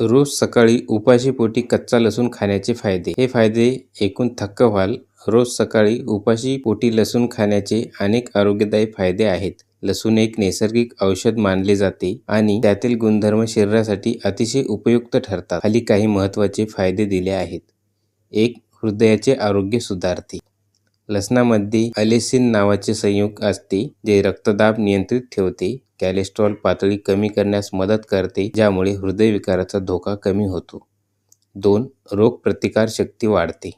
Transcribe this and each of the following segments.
रोज सकाळी उपाशीपोटी कच्चा लसूण खाण्याचे फायदे. हे फायदे एकूण थक्क व्हाल. रोज सकाळी उपाशी पोटी लसूण खाण्याचे अनेक आरोग्यदायी फायदे आहेत. लसूण एक नैसर्गिक औषध मानले जाते आणि त्यातील गुणधर्म शरीरासाठी अतिशय उपयुक्त ठरतात. खाली काही महत्त्वाचे फायदे दिले आहेत. एक हृदयाचे आरोग्य सुधारते. लसणामध्ये अलेसिन नावाचे संयुग असते जे रक्तदाब नियंत्रित ठेवते कॅलेस्ट्रॉल पातळी कमी करण्यास मदत करते ज्यामुळे हृदयविकाराचा धोका कमी होतो. दोन रोगप्रतिकार शक्ती वाढते.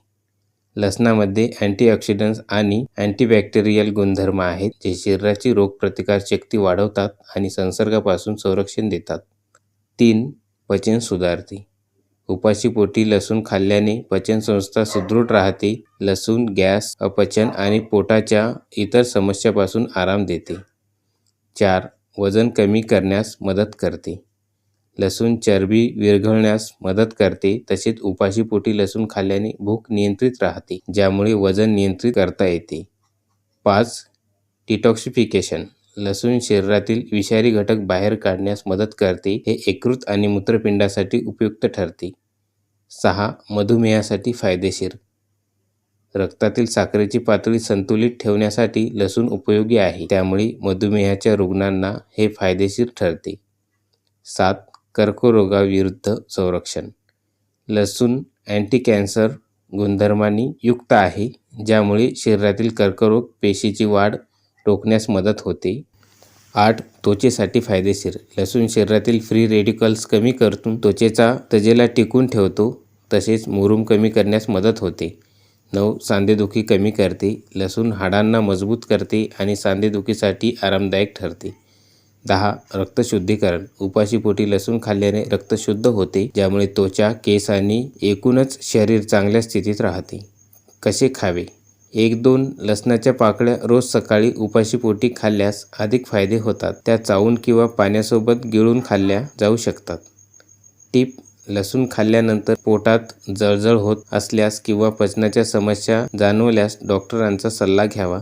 लसणामध्ये अँटीऑक्सिडंट्स आणि अँटीबॅक्टेरियल गुणधर्म आहेत जे शरीराची रोगप्रतिकार शक्ती वाढवतात आणि संसर्गापासून संरक्षण देतात. तीन पचन सुधारते. उपाशी पोटी लसूण खाल्ल्याने पचनसंस्था सुदृढ राहते. लसूण गॅस अपचन आणि पोटाच्या इतर समस्यापासून आराम देते. चार वजन कमी करण्यास मदत करते. लसूण चरबी विरघळण्यास मदत करते तसेच उपाशीपोटी लसूण खाल्ल्याने भूक नियंत्रित राहते ज्यामुळे वजन नियंत्रित करता येते. पाच डिटॉक्सिफिकेशन लसूण शरीरातील विषारी घटक बाहेर काढण्यास मदत करते हे यकृत आणि मूत्रपिंडासाठी उपयुक्त ठरते. सहा मधुमेहासाठी फायदेशीर. रक्तातील साखरेची पातळी संतुलित ठेवण्यासाठी लसूण उपयोगी आहे त्यामुळे मधुमेहाच्या रुग्णांना हे फायदेशीर ठरते. सात कर्करोगाविरुद्ध संरक्षण. लसूण अँटी कॅन्सर गुणधर्मांनी युक्त आहे ज्यामुळे शरीरातील कर्करोग पेशीची वाढ रोखण्यास मदत होते. आठ त्वचेसाठी फायदेशीर. लसूण शरीरातील फ्री रेडिकल्स कमी करतून त्वचेचा तजेला टिकून ठेवतो तसेच मुरूम कमी करण्यास मदत होते. नऊ सांधेदुखी कमी करते. लसूण हाडांना मजबूत करते आणि सांधेदुखीसाठी आरामदायक ठरते. दहा रक्तशुद्धीकरण उपाशीपोटी लसूण खाल्ल्याने रक्त शुद्ध होते ज्यामुळे त्वचा केस आणि एकूणच शरीर चांगल्या स्थितीत राहते. कसे खावे? एक दोन लसणाच्या पाकळ्या रोज सकाळी उपाशीपोटी खाल्ल्यास अधिक फायदे होतात. त्या चावून किंवा पाण्यासोबत गिळून खाल्ल्या जाऊ शकतात. टीप लसूण खाल्ल्यानंतर पोटात जळजळ होत असल्यास किंवा पचनाच्या समस्या जाणवल्यास डॉक्टरांचा सल्ला घ्यावा.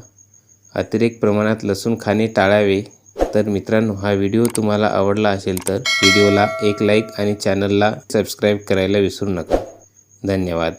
अतिरेक प्रमाणात लसूण खाणे टाळावे. तर मित्रांनो हा व्हिडिओ तुम्हाला आवडला असेल तर व्हिडिओला एक लाईक आणि चॅनलला सबस्क्राईब करायला विसरू नका. धन्यवाद.